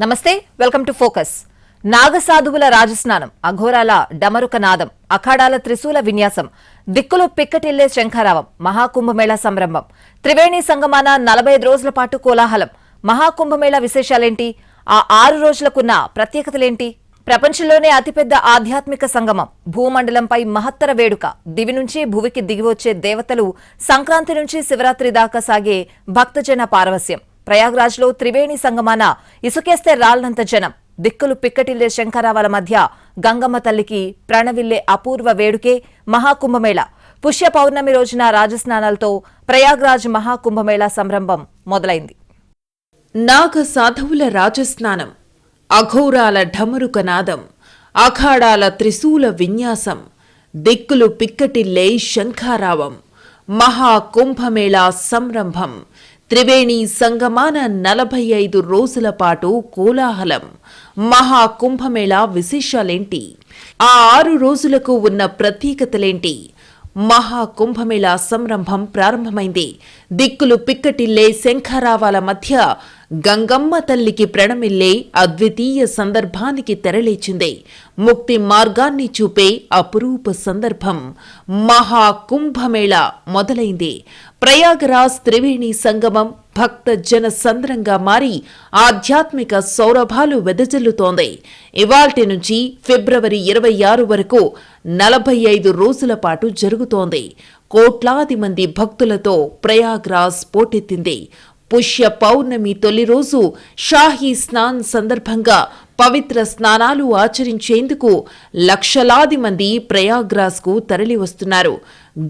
నమస్తే welcome to focus. నాగసాధువుల రాజస్నానం అఘోరాల డమరుక నాదం అఖాడాల త్రిశూల విన్యాసం దిక్కులు పిక్కటిల్లే శంఖారావం మహాకుంభమేళా సంరంభం త్రివేణి సంగమాన నలభై ఐదు రోజుల పాటు కోలాహలం మహాకుంభమేళా విశేషాలేంటి ఆ ఆరు రోజులకున్న ప్రత్యేకతలేంటి? ప్రపంచంలోనే అతిపెద్ద ఆధ్యాత్మిక సంగమం భూమండలంపై మహత్తర వేడుక దివి నుంచి భువికి దిగివచ్చే దేవతలు సంక్రాంతి నుంచి శివరాత్రి దాకా సాగే భక్తజన పారవస్యం ప్రయాగ్రాజ్లో త్రివేణి సంగమాన ఇసుకేస్తే రాళ్ళంత జనం. దిక్కులు పిక్కటిల్లే శంకరావాల మధ్య గంగమ్మ తల్లికి ప్రణవిల్లే అపూర్వ వేడుకే మహాకుంభమేళ. పుష్య పౌర్ణమి రోజున రాజస్నానాలతో ప్రయాగ్రాజ్ మహాకుంభమేళా సంరంభం మొదలైంది. నాగ సాధువుల రాజస్నానం అఘోరాల ఢమరుక నాదం అఖాడాల త్రిశూల విన్యాసం దిక్కులు పిక్కటిల్లే శంఖారావం మహాకుంభమేళా సంరంభం త్రివేణి సంగమాన నలభై ఐదు రోజుల పాటు కోలాహలం. మహాకుంభమేళా విశేషాలేంటి? ఆ ఆరు రోజులకు ఉన్న ప్రత్యేకతలేంటి? మహాకుంభమేళా సంరంభం ప్రారంభమైంది. దిక్కులు పిక్కటిల్లే శంఖారావాల మధ్య గంగమ్మ తల్లికి ప్రణమిల్లే అద్వితీయ సందర్భానికి తెరలేచింది. ముక్తి మార్గాన్ని చూపే అపురూప సందర్భం. మహాకుంభమేళ మొదలైంది. ప్రయాగరాజ్ త్రివేణి సంగమం భక్త జన సంద్రంగా మారి ఆధ్యాత్మిక సౌరభాలు వెదజల్లుతోంది. ఇవాల్టి నుంచి ఫిబ్రవరి ఇరవై ఆరు వరకు నలభై ఐదు రోజుల పాటు జరుగుతోంది. కోట్లాది మంది భక్తులతో ప్రయాగ్రాజ్ పోటెత్తింది. పుష్య పౌర్ణమి తొలి రోజు షాహీ స్నాన్ సందర్భంగా పవిత్ర స్నానాలు ఆచరించేందుకు లక్షలాది మంది ప్రయాగ్రాజ్కు తరలివస్తున్నారు.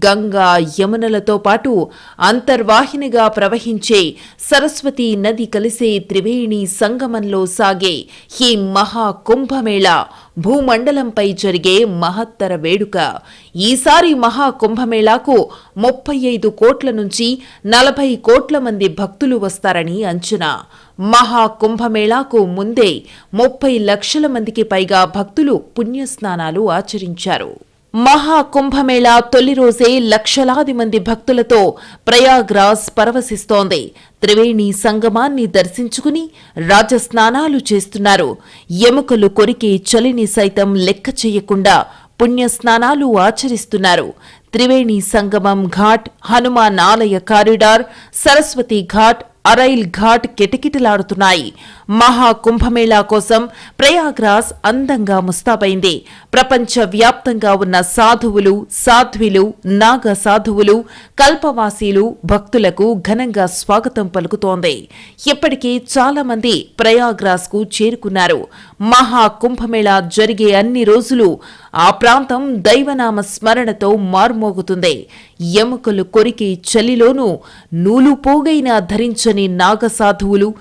గంగా యమునలతో పాటు అంతర్వాహినిగా ప్రవహించే సరస్వతి నది కలిసే త్రివేణి సంగమంలో సాగే ఈ మహాకుంభమేళ భూమండలంపై జరిగే మహత్తర వేడుక. ఈసారి మహాకుంభమేళాకు ముప్పై ఐదు కోట్ల నుంచి నలభై కోట్ల మంది భక్తులు వస్తారని అంచనా. మహాకుంభమేళాకు ముందే ముప్పై లక్షల మందికి పైగా భక్తులు పుణ్యస్నానాలు ఆచరించారు. మహాకుంభమేళా తొలి రోజే లక్షలాది మంది భక్తులతో ప్రయాగ్రాజ్ పరవశిస్తోంది. త్రివేణి సంగమాన్ని దర్శించుకుని రాజస్నానాలు చేస్తున్నారు. ఎముకలు కొరికే చలిని సైతం లెక్క చేయకుండా పుణ్యస్నానాలు ఆచరిస్తున్నారు. త్రివేణి సంగమం ఘాట్ హనుమాన్ ఆలయ కారిడార్ సరస్వతి ఘాట్ అరైల్ ఘాట్ కిటకిటలాడుతున్నాయి. మహాకుంభమేళా కోసం ప్రయాగ్రాజ్ అందంగా ముస్తాబైంది. ప్రపంచ వ్యాప్తంగా ఉన్న సాధువులు సాధ్విలు నాగ సాధువులు కల్పవాసీలు భక్తులకు ఘనంగా స్వాగతం పలుకుతోంది. ఇప్పటికే చాలా మంది కు చేరుకున్నారు. మహాకుంభమేళా జరిగే అన్ని రోజులు ఆ ప్రాంతం దైవనామ స్మరణతో మార్మోగుతుంది. ఎముకలు కొరికి చలిలోనూ నూలు పోగైనా ధరించని నాగ సాధువులు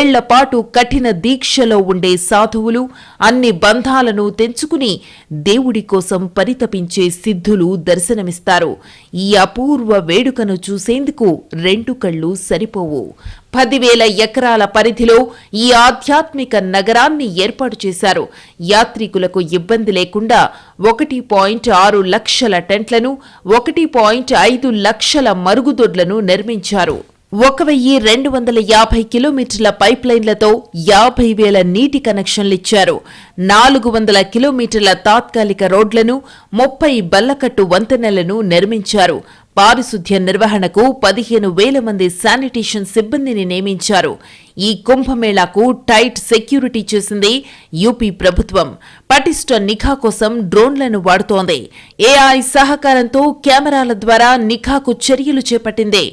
ఏళ్ళపాటు కఠిన దీక్షలో ఉండే సాధువులు అన్ని బంధాలను తెంచుకుని దేవుడి కోసం పరితపించే సిద్ధులు దర్శనమిస్తారు. ఈ అపూర్వ వేడుకను చూసేందుకు రెండు కళ్ళు సరిపోవు. పదివేల ఎకరాల పరిధిలో ఈ ఆధ్యాత్మిక నగరాన్ని ఏర్పాటు చేశారు. యాత్రికులకు ఇబ్బంది లేకుండా ఒకటి పాయింట్ ఆరు లక్షల టెంట్లను ఒకటి పాయింట్ ఐదు లక్షల మరుగుదొడ్లను నిర్మించారు. ఒక వెయ్యి రెండు వందల యాభై కిలోమీటర్ల పైప్లైన్లతో యాభై వేల నీటి కనెక్షన్లిచ్చారు. నాలుగు వందల కిలోమీటర్ల తాత్కాలిక రోడ్లను ముప్పై బల్లకట్టు వంతెనలను నిర్మించారు. పారిశుద్ధ్య నిర్వహణకు పదిహేను వేల మంది శానిటేషన్ సిబ్బందిని నియమించారు. ఈ కుంభమేళాకు టైట్ సెక్యూరిటీ చేసింది యూపీ ప్రభుత్వం. పటిష్ట నిఘా కోసం డ్రోన్లను వాడుతోంది. ఏఐ సహకారంతో కెమెరాల ద్వారా నిఘాకు చర్యలు చేపట్టింది.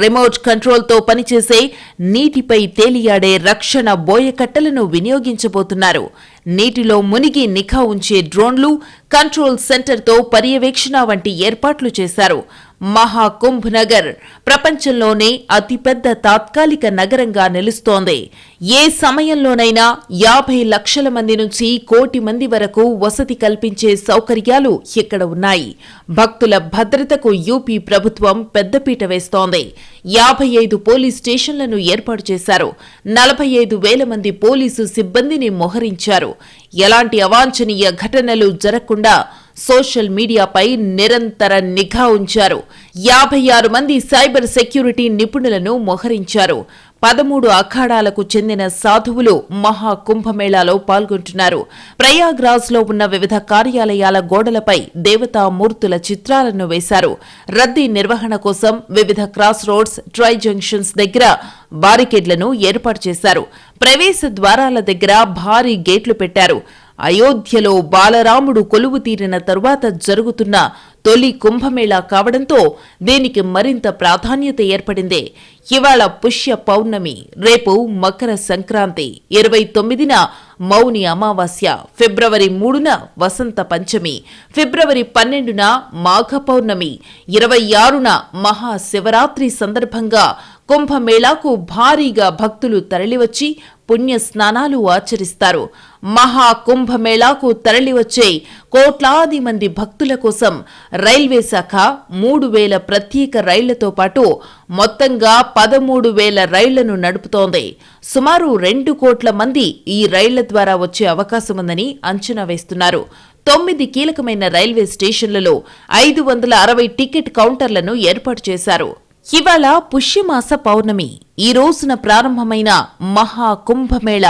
రిమోట్ కంట్రోల్తో పనిచేసే నీటిపై తేలియాడే రక్షణ బోయకట్టలను వినియోగించబోతున్నారు. నీటిలో మునిగి నిఘా ఉంచే డ్రోన్లు కంట్రోల్ సెంటర్తో పర్యవేక్షణ వంటి ఏర్పాట్లు చేశారు. మహాకుంభ్ నగర్ ప్రపంచంలోనే అతిపెద్ద తాత్కాలిక నగరంగా నిలుస్తోంది. ఏ సమయంలోనైనా యాభై లక్షల మంది నుంచి కోటి మంది వరకు వసతి కల్పించే సౌకర్యాలు ఇక్కడ ఉన్నాయి. భక్తుల భద్రతకు యూపీ ప్రభుత్వం పెద్దపీట వేస్తోంది. యాభై ఐదు పోలీస్ స్టేషన్లను ఏర్పాటు చేశారు. నలభై ఐదు వేల మంది పోలీసు సిబ్బందిని మోహరించారు. ఎలాంటి అవాంఛనీయ ఘటనలు జరగకుండా సోషల్ మీడియాపై నిరంతర నిఘా ఉంచారు. యాభై ఆరు మంది సైబర్ సెక్యూరిటీ నిపుణులను మోహరించారు. పదమూడు అఖాడాలకు చెందిన సాధువులు మహా కుంభమేళాలో పాల్గొంటున్నారు. ప్రయాగ్రాజ్లో ఉన్న వివిధ కార్యాలయాల గోడలపై దేవతామూర్తుల చిత్రాలను వేశారు. రద్దీ నిర్వహణ కోసం వివిధ క్రాస్ రోడ్స్ ట్రై జంక్షన్స్ దగ్గర బారికేడ్లను ఏర్పాటు చేశారు. ప్రవేశ ద్వారాల దగ్గర భారీ గేట్లు పెట్టారు. అయోధ్యలో బాలరాముడు కొలువు తీరిన తరువాత జరుగుతున్న తొలి కుంభమేళా కావడంతో దీనికి మరింత ప్రాధాన్యత ఏర్పడింది. ఇవాళ పుష్య పౌర్ణమి రేపు మకర సంక్రాంతి ఇరవై తొమ్మిదిన మౌని అమావాస్య ఫిబ్రవరి మూడున వసంత పంచమి ఫిబ్రవరి పన్నెండున మాఘ పౌర్ణమి ఇరవై ఆరున మహాశివరాత్రి సందర్భంగా కుంభమేళాకు భారీగా భక్తులు తరలివచ్చి పుణ్య స్నానాలు ఆచరిస్తారు. మహా కుంభమేళాకు తరలివచ్చే కోట్లాది మంది భక్తుల కోసం రైల్వే శాఖ మూడు వేల ప్రత్యేక రైళ్ళతో పాటు మొత్తంగా పదమూడు వేల రైళ్ళను నడుపుతోంది. సుమారు రెండు కోట్ల మంది ఈ రైళ్ళ ద్వారా వచ్చే అవకాశముందని అంచనా వేస్తున్నారు. తొమ్మిది కీలకమైన రైల్వే స్టేషన్లలో ఐదు వందల అరవై టికెట్ కౌంటర్లను ఏర్పాటు చేశారు. ఇవాళ పుష్యమాస పౌర్ణమి. ఈ రోజున ప్రారంభమైన మహా కుంభమేళ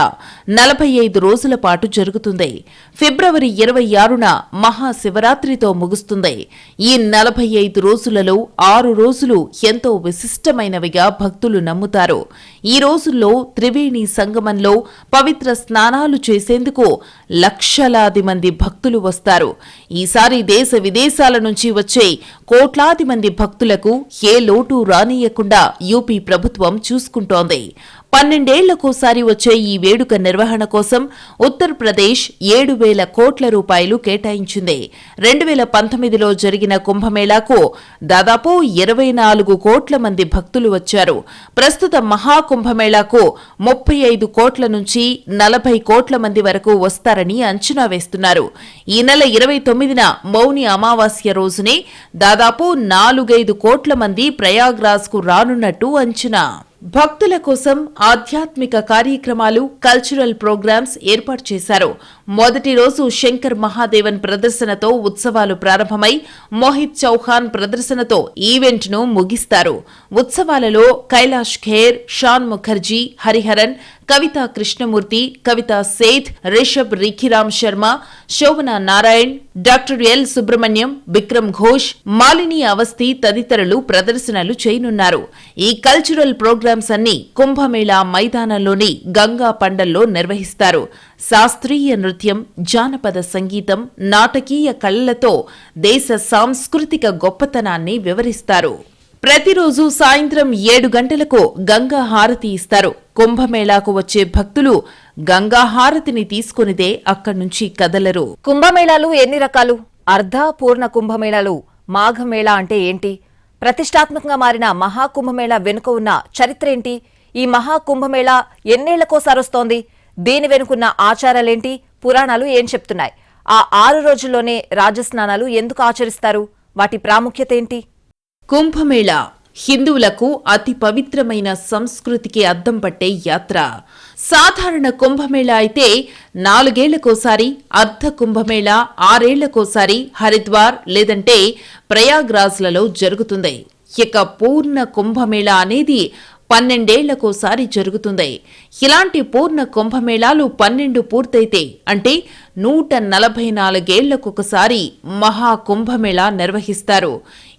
నలభై ఐదు రోజుల పాటు జరుగుతుంది. ఫిబ్రవరి ఇరవై ఆరున మహాశివరాత్రితో ముగుస్తుంది. ఈ నలభై ఐదు రోజులలో ఆరు రోజులు ఎంతో విశిష్టమైనవిగా భక్తులు నమ్ముతారు. ఈ రోజుల్లో త్రివేణి సంగమంలో పవిత్ర స్నానాలు చేసేందుకు లక్షలాది మంది భక్తులు వస్తారు. ఈసారి దేశ విదేశాల నుంచి వచ్చే కోట్లాది మంది భక్తులకు ఏ లోటు రానియకుండా యూపీ ప్రభుత్వం చూ చూసుకుంటోంది. పన్నెండేళ్ళకోసారి వచ్చే ఈ వేడుక నిర్వహణ కోసం ఉత్తరప్రదేశ్ ఏడు వేల కోట్ల రూపాయలు కేటాయించింది. రెండు వేల పంతొమ్మిదిలో జరిగిన కుంభమేళాకు దాదాపు ఇరవై నాలుగు కోట్ల మంది భక్తులు వచ్చారు. ప్రస్తుత మహాకుంభమేళాకు ముప్పై ఐదు కోట్ల నుంచి నలభై కోట్ల మంది వరకు వస్తారని అంచనా వేస్తున్నారు. ఈ నెల ఇరవై తొమ్మిదిన మౌని అమావాస్య రోజునే దాదాపు నాలుగైదు కోట్ల మంది ప్రయాగ్రాజ్కు రానున్నట్టు అంచనా. భక్తుల కోసం ఆధ్యాత్మిక కార్యక్రమాలు కల్చరల్ ప్రోగ్రామ్స్ ఏర్పాటు చేశారు. మొదటి రోజు శంకర్ మహాదేవన్ ప్రదర్శనతో ఉత్సవాలు ప్రారంభమై మోహిత్ చౌహాన్ ప్రదర్శనతో ఈవెంట్ను ముగిస్తారు. ఉత్సవాలలో కైలాష్ ఖేర్ షాన్ ముఖర్జీ హరిహరన్ కవిత కృష్ణమూర్తి కవిత సేథ్ రిషబ్ రిఖిరామ్ శర్మ శోభన నారాయణ్ డాక్టర్ ఎల్ సుబ్రహ్మణ్యం విక్రమ్ ఘోష్ మాలిని అవస్థి తదితరులు ప్రదర్శనలు చేయనున్నారు. ఈ కల్చరల్ ప్రోగ్రామ్స్ అన్ని కుంభమేళా మైదానంలోని గంగా పండల్లో నిర్వహిస్తారు. శాస్త్రీయ నృత్యం జానపద సంగీతం నాటకీయ కళలతో దేశ సాంస్కృతిక గొప్పతనాన్ని వివరిస్తారు. ప్రతిరోజు సాయంత్రం ఏడు గంటలకు గంగా హారతి ఇస్తారు. కుంభమేళాకు వచ్చే భక్తులు గంగా హారతిని తీసుకునిదే అక్కడి నుంచి కదలరు. కుంభమేళాలు ఎన్ని రకాలు? అర్ధ పూర్ణ కుంభమేళాలు మాఘమేళా అంటే ఏంటి? ప్రతిష్టాత్మకంగా మారిన మహాకుంభమేళా వెనుక ఉన్న చరిత్ర ఏంటి? ఈ మహాకుంభమేళా ఎన్నేళ్ళకోసారి వస్తోంది? దీని వెనుకున్న ఆచారాలేంటి? పురాణాలు ఏం చెప్తున్నాయి? ఆ ఆరు రోజుల్లోనే రాజస్నానాలు ఎందుకు ఆచరిస్తారు? వాటి ప్రాముఖ్యత ఏంటి? కుంభమేళ. హిందువులకు అతి పవిత్రమైన సంస్కృతికి అద్దం పట్టే యాత్ర. సాధారణ కుంభమేళ అయితే నాలుగేళ్ళకోసారి అర్ధ కుంభమేళ ఆరేళ్ళకోసారి హరిద్వార్ లేదంటే ప్రయాగ్రాజ్లలో జరుగుతుంది. ఇక పూర్ణ కుంభమేళ అనేది పన్నెండేళ్ళకోసారి జరుగుతుంది. ఇలాంటి పూర్ణ కుంభమేళాలు పన్నెండు పూర్తయితే అంటే నూట నలభై నాలుగేళ్ళకొకసారి మహాకుంభమేళా నిర్వహిస్తారు.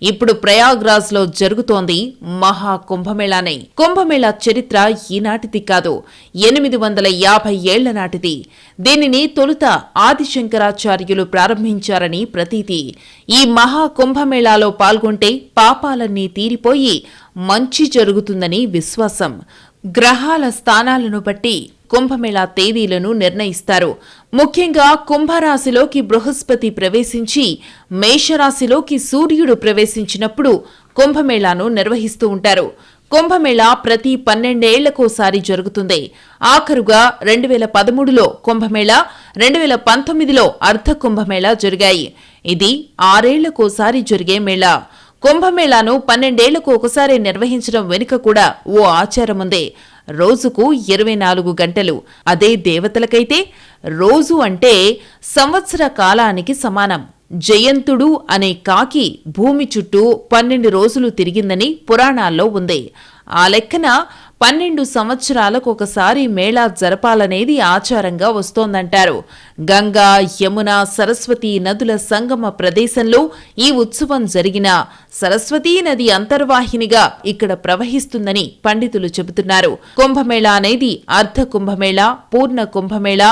ఇప్పుడు ప్రయాగ్రాజ్లో జరుగుతోంది మహా కుంభమేళానే. కుంభమేళా చరిత్ర ఈనాటిది కాదు ఎనిమిది వందల యాభై ఏళ్ళ నాటిది. దీనిని తొలుత ఆదిశంకరాచార్యులు ప్రారంభించారని ప్రతీతి. ఈ మహా కుంభమేళాలో పాల్గొంటే పాపాలన్నీ తీరిపోయి మంచి జరుగుతుందని విశ్వాసం. గ్రహాల స్థానాలను బట్టి కుంభమేళా తేదీలను నిర్ణయిస్తారు. ముఖ్యంగా కుంభరాశిలోకి బృహస్పతి ప్రవేశించి మేషరాశిలోకి సూర్యుడు ప్రవేశించినప్పుడు కుంభమేళాను నిర్వహిస్తూ ఉంటారు. కుంభమేళా ప్రతి పన్నెండేళ్ళకోసారి జరుగుతుంది. ఆఖరుగా రెండు వేల పదమూడులో కుంభమేళా రెండు వేల పంతొమ్మిదిలో అర్ధ కుంభమేళా జరిగాయి. ఇది ఆరేళ్ళకోసారి జరిగే మేళా. కుంభమేళాను పన్నెండేళ్ళకు ఒకసారి నిర్వహించడం వెనుక కూడా ఓ ఆచారముందే. రోజుకు ఇరవై నాలుగు గంటలు. అదే దేవతలకైతే రోజు అంటే సంవత్సర కాలానికి సమానం. జయంతుడు అనే కాకి భూమి చుట్టూ పన్నెండు రోజులు తిరిగిందని పురాణాల్లో ఉంది. ఆ లెక్కన పన్నెండు సంవత్సరాలకు ఒకసారి మేళా జరపాలనేది ఆచారంగా వస్తోందంటారు. గంగా యమున సరస్వతి నదుల సంగమ ప్రదేశంలో ఈ ఉత్సవం జరిగిన సరస్వతీ నది అంతర్వాహినిగా ఇక్కడ ప్రవహిస్తుందని పండితులు చెబుతున్నారు. కుంభమేళా అనేది అర్ధ కుంభమేళా పూర్ణ కుంభమేళ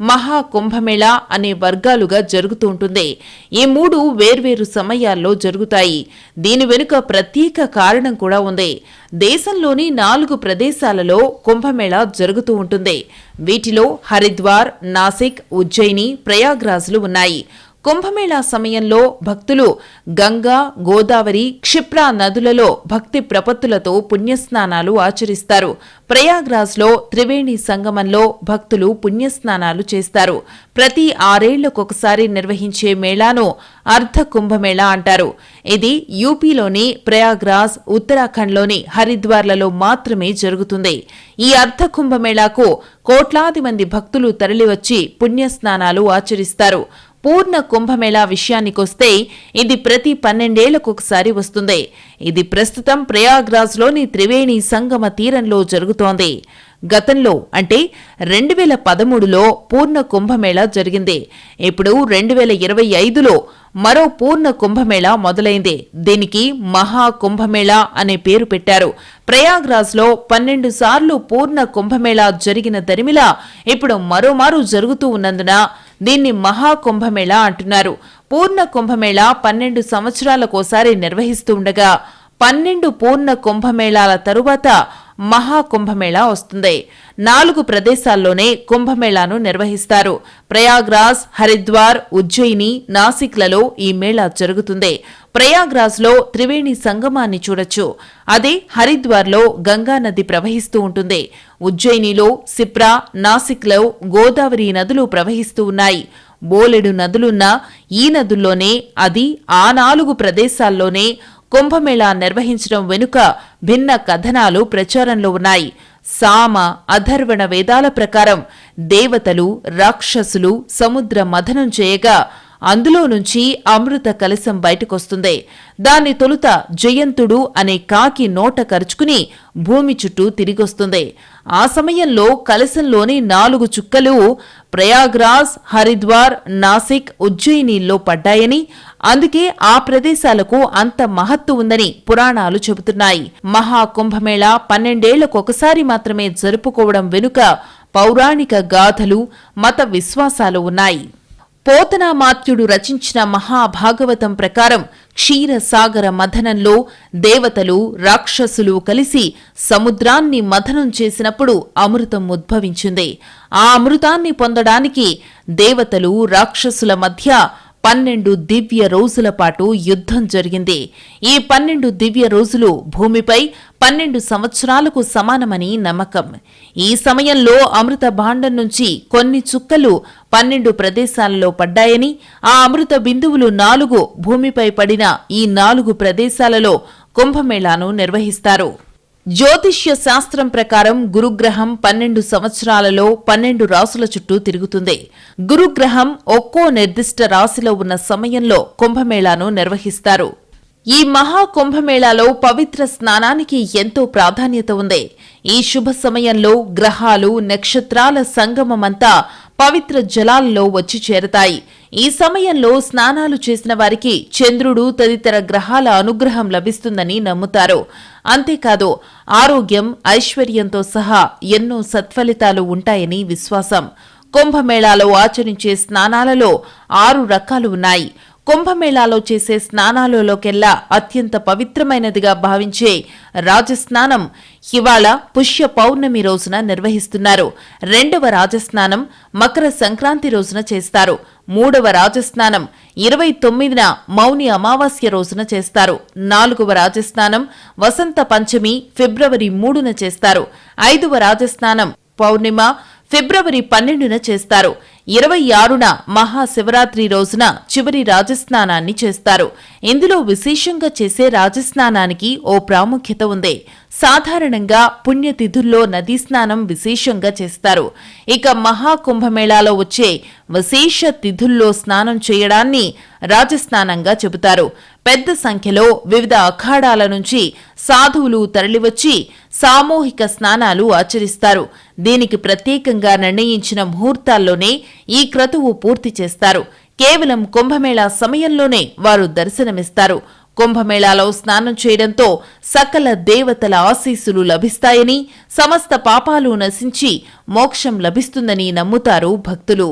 మహా కుంభమేళ అనే వర్గాలుగా జరుగుతూ ఉంటుంది. ఈ మూడు వేర్వేరు సమయాల్లో జరుగుతాయి. దీని వెనుక ప్రత్యేక కారణం కూడా ఉంది. దేశంలోని నాలుగు ప్రదేశాలలో కుంభమేళ జరుగుతూ ఉంటుంది. వీటిలో హరిద్వార్ నాసిక్ ఉజ్జయిని ప్రయాగ్రాజ్లు ఉన్నాయి. కుంభమేళా సమయంలో భక్తులు గంగా గోదావరి క్షిప్రా నదులలో భక్తి ప్రపత్తులతో పుణ్యస్నానాలు ఆచరిస్తారు. ప్రయాగ్రాజ్లో త్రివేణి సంగమంలో భక్తులు పుణ్యస్నానాలు చేస్తారు. ప్రతి ఆరేళ్ళకొకసారి నిర్వహించే మేళాను అర్ధ కుంభమేళా అంటారు. ఇది యూపీలోని ప్రయాగ్రాజ్ ఉత్తరాఖండ్లోని హరిద్వార్లలో మాత్రమే జరుగుతుంది. ఈ అర్ధ కుంభమేళాకు కోట్లాది మంది భక్తులు తరలివచ్చి పుణ్యస్నానాలు ఆచరిస్తారు. పూర్ణ కుంభమేళా విషయానికొస్తే ఇది ప్రతి పన్నెండేళ్ళకొకసారి వస్తుంది. ఇది ప్రస్తుతం ప్రయాగ్రాజ్లోని త్రివేణి సంగమ తీరంలో జరుగుతోంది. గతంలో అంటే రెండు వేల పదమూడులో పూర్ణ కుంభమేళా జరిగింది. ఇప్పుడు రెండు వేల ఇరవై ఐదులో మరో పూర్ణ కుంభమేళా మొదలైంది. దీనికి మహా కుంభమేళ అనే పేరు పెట్టారు. ప్రయాగ్రాజ్లో పన్నెండు సార్లు పూర్ణ కుంభమేళా జరిగిన దరిమిలా ఇప్పుడు మరోమారు జరుగుతూ ఉన్నందున దీన్ని మహా కుంభమేళ అంటున్నారు. పూర్ణ కుంభమేళా పన్నెండు సంవత్సరాలకోసారి నిర్వహిస్తూ ఉండగా పన్నెండు పూర్ణ కుంభమేళాల తరువాత మహా కుంభమేళా వస్తుంది. నాలుగు ప్రదేశాల్లోనే కుంభమేళాను నిర్వహిస్తారు. ప్రయాగ్రాజ్ హరిద్వార్ ఉజ్జయిని నాసిక్లలో ఈ మేళా జరుగుతుంది. ప్రయాగ్రాజ్లో త్రివేణి సంగమాన్ని చూడొచ్చు. అదే హరిద్వార్లో గంగా నది ప్రవహిస్తూ ఉంటుంది. ఉజ్జయినిలో సిప్రా నాసిక్లో గోదావరి నదులు ప్రవహిస్తూ ఉన్నాయి. బోలెడు నదులున్నా ఈ నదుల్లోనే అది ఆ నాలుగు ప్రదేశాల్లోనే కుంభమేళా నిర్వహించడం వెనుక భిన్న కథనాలు ప్రచారంలో ఉన్నాయి. సామ అధర్వణ వేదాల ప్రకారం దేవతలు రాక్షసులు సముద్ర మథనం చేయగా అందులో నుంచి అమృత కలశం బయటకొస్తుంది. దాన్ని తొలుత జయంతుడు అనే కాకి నోట కరుచుకుని భూమి చుట్టూ తిరిగొస్తుంది. ఆ సమయంలో కలశంలోని నాలుగు చుక్కలు ప్రయాగ్రాజ్ హరిద్వార్ నాసిక్ ఉజ్జయినిల్లో పడ్డాయని అందుకే ఆ ప్రదేశాలకు అంత మహత్తు ఉందని పురాణాలు చెబుతున్నాయి. మహాకుంభమేళ పన్నెండేళ్ళకొకసారి మాత్రమే జరుపుకోవడం వెనుక పౌరాణిక గాథలు మత విశ్వాసాలు ఉన్నాయి. పోతనామాత్యుడు రచించిన మహాభాగవతం ప్రకారం క్షీరసాగర మథనంలో దేవతలు రాక్షసులు కలిసి సముద్రాన్ని మథనం చేసినప్పుడు అమృతం ఉద్భవించింది. ఆ అమృతాన్ని పొందడానికి దేవతలు రాక్షసుల మధ్య పన్నెండు దివ్య రోజుల పాటు యుద్ధం జరిగింది. ఈ పన్నెండు దివ్య రోజులు భూమిపై పన్నెండు సంవత్సరాలకు సమానమని నమ్మకం. ఈ సమయంలో అమృత భాండం నుంచి కొన్ని చుక్కలు పన్నెండు ప్రదేశాలలో పడ్డాయని ఆ అమృత బిందువులు నాలుగు భూమిపై పడిన ఈ నాలుగు ప్రదేశాలలో కుంభమేళాను నిర్వహిస్తారు. జ్యోతిష్య శాస్త్రం ప్రకారం గురుగ్రహం పన్నెండు సంవత్సరాలలో పన్నెండు రాసుల చుట్టూ తిరుగుతుంది. గురుగ్రహం ఒక్కో నిర్దిష్ట రాశిలో ఉన్న సమయంలో కుంభమేళాను నిర్వహిస్తారు. ఈ మహా కుంభమేళాలో పవిత్ర స్నానానికి ఎంతో ప్రాధాన్యత ఉంది. ఈ శుభ సమయంలో గ్రహాలు నక్షత్రాల సంగమమంతా పవిత్ర జలాల్లో వచ్చి చేరతాయి. ఈ సమయంలో స్నానాలు చేసిన వారికి చంద్రుడు తదితర గ్రహాల అనుగ్రహం లభిస్తుందని నమ్ముతారు. అంతేకాదు ఆరోగ్యం ఐశ్వర్యంతో సహా ఎన్నో సత్ఫలితాలు ఉంటాయని విశ్వాసం. కుంభమేళాలో ఆచరించే స్నానాలలో ఆరు రకాలు ఉన్నాయి. కుంభమేళాలో చేసే స్నానాలలోకెల్లా అత్యంత పవిత్రమైనదిగా భావించే రాజస్నానం ఇవాళ పుష్య పౌర్ణమి రోజున నిర్వహిస్తున్నారు. రెండవ రాజస్నానం మకర సంక్రాంతి రోజున చేస్తారు. మూడవ రాజస్నానం ఇరవై తొమ్మిదిన మౌని అమావాస్య రోజున చేస్తారు. నాలుగవ రాజస్నానం వసంత పంచమి ఫిబ్రవరి మూడున చేస్తారు. ఐదవ రాజస్నానం పౌర్ణిమ ఫిబ్రవరి పన్నెండున చేస్తారు. ఇరవై ఆరున మహాశివరాత్రి రోజున చివరి రాజస్నానాన్ని చేస్తారు. ఇందులో విశేషంగా చేసే రాజస్నానానికి ఓ ప్రాముఖ్యత ఉంది. సాధారణంగా పుణ్యతిథుల్లో నదీ స్నానం విశేషంగా చేస్తారు. ఇక మహాకుంభమేళాలో వచ్చే విశేష తిథుల్లో స్నానం చేయడాన్ని రాజస్నానంగా చెబుతారు. పెద్ద సంఖ్యలో వివిధ అఖాడాల నుంచి సాధువులు తరలివచ్చి సామూహిక స్నానాలు ఆచరిస్తారు. దీనికి ప్రత్యేకంగా నిర్ణయించిన ముహూర్తాల్లోనే ఈ క్రతువు పూర్తి చేస్తారు. కేవలం కుంభమేళా సమయంలోనే వారు దర్శనమిస్తారు. కుంభమేళాలో స్నానం చేయడంతో సకల దేవతల ఆశీస్సులు లభిస్తాయని సమస్త పాపాలు నశించి మోక్షం లభిస్తుందని నమ్ముతారు భక్తులు.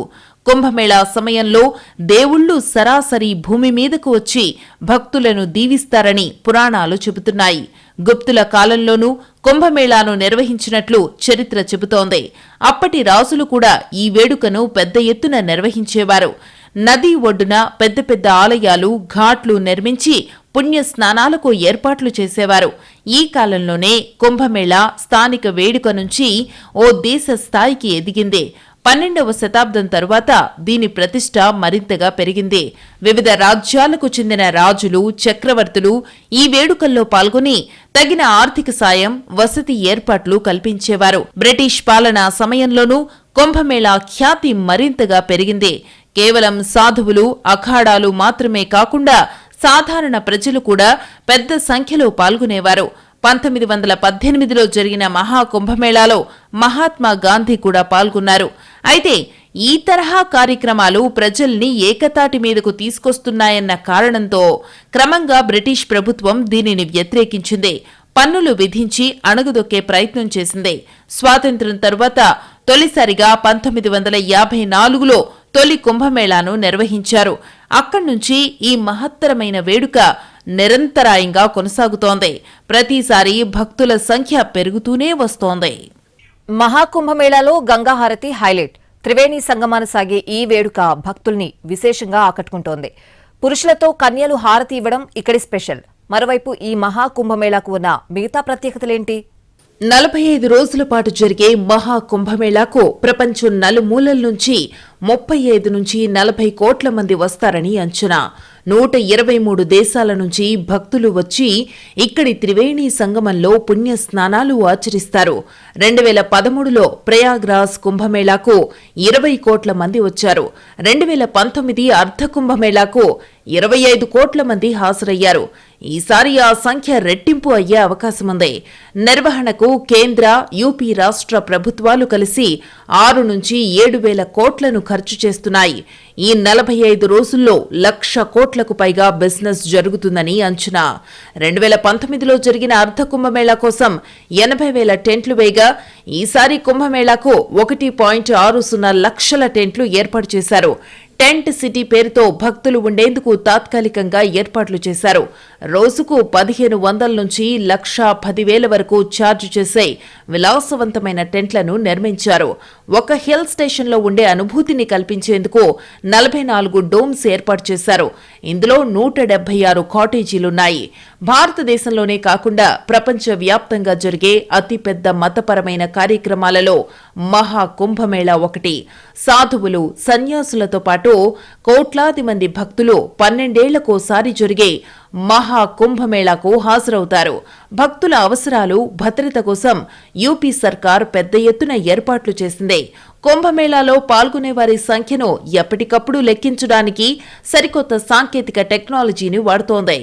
కుంభమేళా సమయంలో దేవుళ్ళు సరాసరి భూమి మీదకు వచ్చి భక్తులను దీవిస్తారని పురాణాలు చెబుతున్నాయి. గుప్తుల కాలంలోనూ కుంభమేళాను నిర్వహించినట్లు చరిత్ర చెబుతోంది. అప్పటి రాజులు కూడా ఈ వేడుకను పెద్ద ఎత్తున నిర్వహించేవారు. నదీ ఒడ్డున పెద్ద పెద్ద ఆలయాలు ఘాట్లు నిర్మించి పుణ్య స్నానాలకు ఏర్పాట్లు చేసేవారు. ఈ కాలంలోనే కుంభమేళా స్థానిక వేడుక నుంచి ఓ దేశ స్థాయికి ఎదిగింది. పన్నెండవ శతాబ్దం తరువాత దీని ప్రతిష్ట మరింతగా పెరిగింది. వివిధ రాజ్యాలకు చెందిన రాజులు చక్రవర్తులు ఈ వేడుకల్లో పాల్గొని తగిన ఆర్థిక సాయం వసతి ఏర్పాట్లు కల్పించేవారు. బ్రిటిష్ పాలన సమయంలోనూ కుంభమేళా ఖ్యాతి మరింతగా పెరిగింది. కేవలం సాధువులు అఖాడాలు మాత్రమే కాకుండా సాధారణ ప్రజలు కూడా పెద్ద సంఖ్యలో పాల్గొనేవారు. పంతొమ్మిది వందల పద్దెనిమిదిలో జరిగిన మహాకుంభమేళాలో మహాత్మా గాంధీ కూడా పాల్గొన్నారు. అయితే ఈ తరహా కార్యక్రమాలు ప్రజల్ని ఏకతాటి మీదకు తీసుకొస్తున్నాయన్న కారణంతో క్రమంగా బ్రిటిష్ ప్రభుత్వం దీనిని వ్యతిరేకించింది. పన్నులు విధించి అణగదొక్కే ప్రయత్నం చేసింది. స్వాతంత్ర్యం తర్వాత తొలిసారిగా పంతొమ్మిది వందల యాభై నాలుగులో తొలి కుంభమేళాను నిర్వహించారు. అక్కడి నుంచి ఈ మహత్తరమైన వేడుక నిరంతరాయంగా కొనసాగుతోంది. ప్రతిసారి భక్తుల సంఖ్య పెరుగుతూనే వస్తోంది. మహాకుంభమేళాలో గంగాహారతి హైలైట్. త్రివేణి సంగమాన సాగే ఈ వేడుక భక్తుల్ని విశేషంగా ఆకట్టుకుంటోంది. పురుషులతో కన్యలు హారతి ఇవ్వడం ఇక్కడి స్పెషల్. మరోవైపు ఈ మహాకుంభమేళాకు ఉన్న మిగతా ప్రత్యేకతలేంటి? నలభై ఐదు రోజుల పాటు జరిగే మహా కుంభమేళాకు ప్రపంచం నలుమూలల నుంచి ముప్పై ఐదు నుంచి నలభై కోట్ల మంది వస్తారని అంచనా. నూట ఇరవై మూడు దేశాల నుంచి భక్తులు వచ్చి ఇక్కడి త్రివేణి సంగమంలో పుణ్య స్నానాలు ఆచరిస్తారు. రెండు వేల పదమూడులో ప్రయాగ్రాజ్ కుంభమేళాకు ఇరవై కోట్ల మంది వచ్చారు. రెండు వేల పంతొమ్మిది అర్ధ కుంభమేళాకు ఇరవై ఐదు కోట్ల మంది హాజరయ్యారు. ఈసారి ఆ సంఖ్య రెట్టింపు అయ్యే అవకాశముంది. నిర్వహణకు కేంద్ర యూపీ రాష్ట్ర ప్రభుత్వాలు కలిసి ఆరు నుంచి ఏడు వేల కోట్లను ఖర్చు చేస్తున్నాయి. ఈ నలభై ఐదు రోజుల్లో లక్ష కోట్లకు పైగా బిజినెస్ జరుగుతుందని అంచనా. రెండు వేల పంతొమ్మిదిలో జరిగిన అర్ధ కుంభమేళా కోసం ఎనభై వేల టెంట్లు వేయగా ఈసారి కుంభమేళాకు ఒకటి పాయింట్ ఆరు సున్నా లక్షల టెంట్లు ఏర్పాటు చేశారు. టెంట్ సిటీ పేరుతో భక్తులు ఉండేందుకు తాత్కాలికంగా ఏర్పాట్లు చేశారు. రోజుకు పదిహేను వందల నుంచి లక్ష పదివేల వరకు ఛార్జ్ చేసే విలాసవంతమైన టెంట్లను నిర్మించారు. ఒక హిల్ స్టేషన్లో ఉండే అనుభూతిని కల్పించేందుకు నలభై నాలుగు డోమ్స్ ఏర్పాటు చేశారు. ఇందులో నూట డెబ్బై ఆరు కాటేజీలున్నాయి. భారతదేశంలోనే కాకుండా ప్రపంచ వ్యాప్తంగా జరిగే అతిపెద్ద మతపరమైన కార్యక్రమాలలో మహా కుంభమేళా ఒకటి. సాధువులు సన్యాసులతో పాటు కోట్లాది మంది భక్తులు పన్నెండేళ్ళకోసారి జరిగే మహా కుంభమేళాకు హాజరవుతారు. భక్తుల అవసరాలు భద్రత కోసం యూపీ సర్కార్ పెద్ద ఎత్తున ఏర్పాట్లు చేసింది. కుంభమేళాలో పాల్గొనే వారి సంఖ్యను ఎప్పటికప్పుడు లెక్కించడానికి సరికొత్త సాంకేతిక టెక్నాలజీని వాడుతోంది.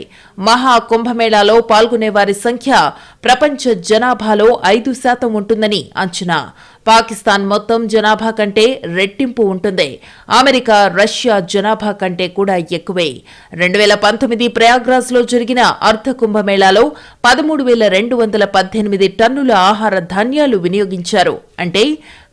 మహా కుంభమేళాలో పాల్గొనే వారి సంఖ్య ప్రపంచ జనాభాలో ఐదు శాతం ఉంటుందని అంచనా. పాకిస్తాన్ మొత్తం జనాభా కంటే రెట్టింపు ఉంటుంది. అమెరికా రష్యా జనాభా కంటే కూడా ఎక్కువే. రెండు వేల పంతొమ్మిది ప్రయాగ్రాజ్లో జరిగిన అర్ధ కుంభమేళాలో పదమూడు వేల రెండు వందల పద్దెనిమిది టన్నుల ఆహార ధాన్యాలు వినియోగించారు. అంటే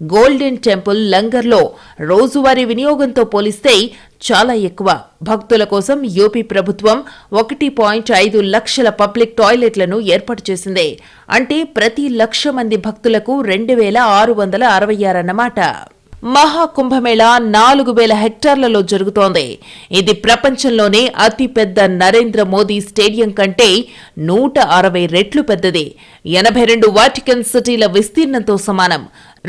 గోల్డెన్ టెంపుల్ లంగర్లో రోజువారీ వినియోగంతో పోలిస్తే చాలా ఎక్కువ. భక్తుల కోసం యూపీ ప్రభుత్వం ఒకటి పాయింట్ ఐదు లక్షల పబ్లిక్ టాయిలెట్లను ఏర్పాటు చేసింది. అంటే ప్రతి లక్ష మంది భక్తులకు రెండు వేల ఆరు వందల అరవై ఆరు అన్నమాట. మహాకుంభమేళ నాలుగు వేల హెక్టార్లలో జరుగుతోంది. ఇది ప్రపంచంలోనే అతిపెద్ద నరేంద్ర మోదీ స్టేడియం కంటే నూట అరవై రెట్లు పెద్దది. ఎనభై రెండు వాటికన్ సిటీల విస్తీర్ణంతో సమానం.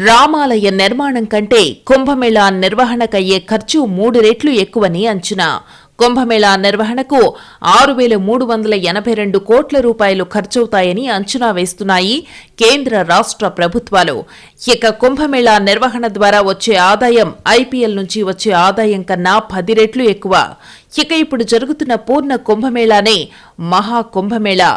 రామాలయ నిర్మాణం కంటే కుంభమేళా నిర్వహణకయ్యే ఖర్చు మూడు రెట్లు ఎక్కువని అంచనా. కుంభమేళా నిర్వహణకు ఆరు వేల మూడు వందల ఎనభై రెండు కోట్ల రూపాయలు ఖర్చవుతాయని అంచనా వేస్తున్నాయి కేంద్ర రాష్ట్ర ప్రభుత్వాలు. ఇక కుంభమేళా నిర్వహణ ద్వారా వచ్చే ఆదాయం ఐపీఎల్ నుంచి వచ్చే ఆదాయం కన్నా పది రెట్లు ఎక్కువ. ఇక ఇప్పుడు జరుగుతున్న పూర్ణ కుంభమేళానే మహా కుంభమేళా.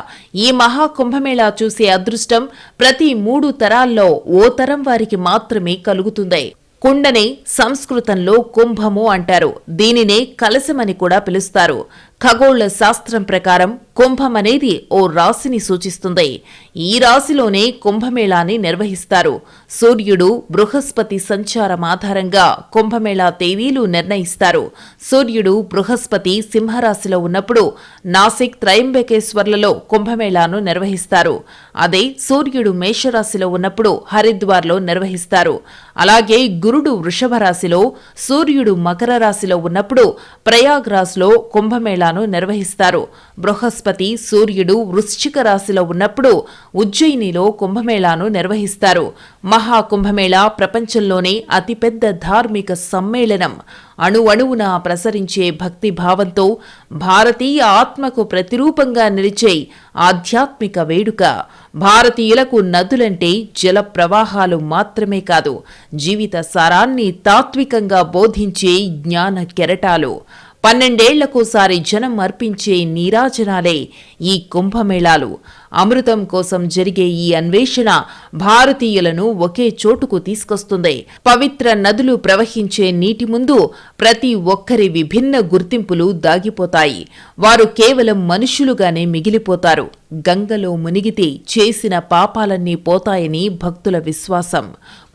ఈ మహా కుంభమేళా చూసే అదృష్టం ప్రతి మూడు తరాల్లో ఓ తరం వారికి మాత్రమే కలుగుతుంది. కుండనే సంస్కృతంలో కుంభము అంటారు. దీనినే కలశమని కూడా పిలుస్తారు. ఖగోళ శాస్త్రం ప్రకారం కుంభం అనేది ఓ రాశిని సూచిస్తుంది. ఈ రాశిలోనే కుంభమేళాని నిర్వహిస్తారు. సూర్యుడు బృహస్పతి సంచారం ఆధారంగా కుంభమేళా తేదీలు నిర్ణయిస్తారు. సూర్యుడు బృహస్పతి సింహరాశిలో ఉన్నప్పుడు నాసిక్ త్రయంబకేశ్వర్లలో కుంభమేళాను నిర్వహిస్తారు. అదే సూర్యుడు మేషరాశిలో ఉన్నప్పుడు హరిద్వార్లో నిర్వహిస్తారు. అలాగే గురుడు వృషభ రాశిలో సూర్యుడు మకర రాశిలో ఉన్నప్పుడు ప్రయాగ్రాజ్లో కుంభమేళాను నిర్వహిస్తారు. బృహస్పతి సూర్యుడు వృశ్చిక రాశిలో ఉన్నప్పుడు ఉజ్జయినిలో కుంభమేళాను నిర్వహిస్తారు. మహాకుంభమేళా ప్రపంచంలోనే అతిపెద్ద ధార్మిక సమ్మేళనం. అణువణువున ప్రసరించే భక్తి భావంతో భారతీయ ఆత్మకు ప్రతిరూపంగా నిలిచే ఆధ్యాత్మిక వేడుక. భారతీయులకు నదులంటే జల ప్రవాహాలు మాత్రమే కాదు జీవిత సారాన్ని తాత్వికంగా బోధించే జ్ఞాన కెరటాలు. పన్నెండేళ్ళకోసారి జనం అర్పించే నీరాజనాలే ఈ కుంభమేళాలు. అమృతం కోసం జరిగే ఈ అన్వేషణ భారతీయులను ఒకే చోటుకు తీసుకొస్తుంది. పవిత్ర నదులు ప్రవహించే నీటి ముందు ప్రతి ఒక్కరి విభిన్న గుర్తింపులు దాగిపోతాయి. వారు కేవలం మనుషులుగానే మిగిలిపోతారు. గంగలో మునిగితే చేసిన పాపాలన్నీ పోతాయని భక్తుల విశ్వాసం.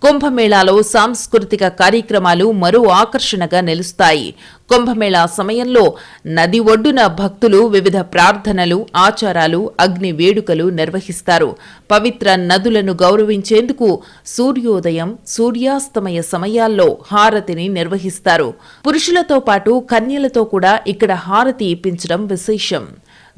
కుంభమేళాలో సాంస్కృతిక కార్యక్రమాలు మరో ఆకర్షణగా నిలుస్తాయి. కుంభమేళా సమయంలో నది ఒడ్డున భక్తులు వివిధ ప్రార్థనలు ఆచారాలు అగ్ని వేడుకలు నిర్వహిస్తారు. పవిత్ర నదులను గౌరవించేందుకు సూర్యోదయం సూర్యాస్తమయ సమయాల్లో హారతిని నిర్వహిస్తారు. పురుషులతో పాటు కన్యలతో కూడా ఇక్కడ హారతి ఇప్పించడం విశేషం.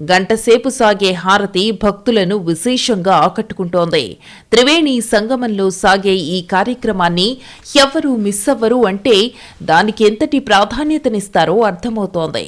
గంటసేపు సాగే హారతి భక్తులను విశేషంగా ఆకట్టుకుంటోంది. త్రివేణి సంగమంలో సాగే ఈ కార్యక్రమాన్ని ఎవరూ మిస్ అవ్వరు అంటే దానికి ఎంతటి ప్రాధాన్యతనిస్తారో అర్థమవుతోంది.